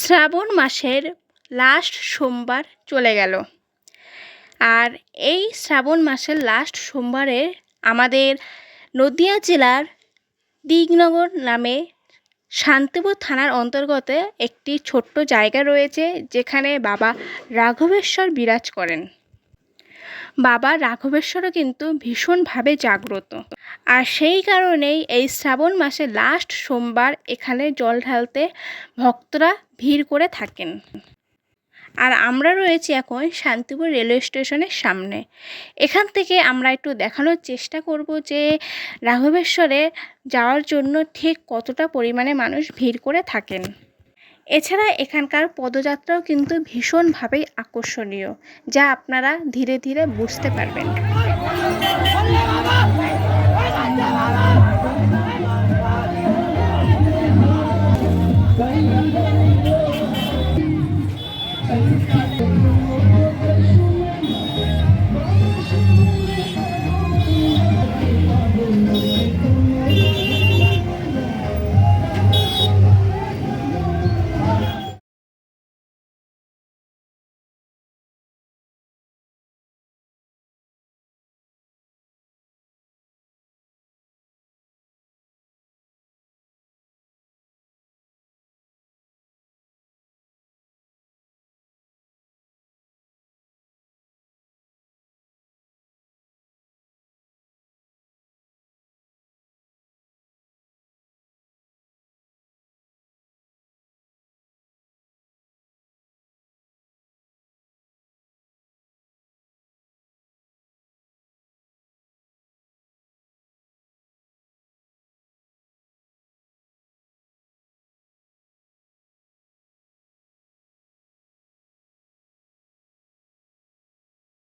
শ্রাবণ মাসের লাস্ট সোমবার চলে গেল। আর এই শ্রাবণ মাসের লাস্ট সোমবারে আমাদের নদিয়া জেলার দিগনগর নামে শান্তিপুর থানার অন্তর্গত একটি ছোট্ট জায়গা রয়েছে, যেখানে বাবা রাঘবেশ্বর বিরাজ করেন। বাবা রাঘবেশ্বরও কিন্তু ভীষণভাবে জাগ্রত। আর সেই কারণেই এই শ্রাবণ মাসে লাস্ট সোমবার এখানে জল ঢালতে ভক্তরা ভিড় করে থাকেন। আর আমরা রয়েছি এখন শান্তিপুর রেলওয়ে স্টেশনের সামনে। এখান থেকে আমরা একটু দেখানোর চেষ্টা করব যে রাঘবেশ্বরে যাওয়ার জন্য ঠিক কতটা পরিমাণে মানুষ ভিড় করে থাকেন। এছাড়া এখানকার পদযাত্রাও কিন্তু ভীষণভাবেই আকর্ষণীয় যা আপনারা ধীরে ধীরে বুঝতে পারবেন।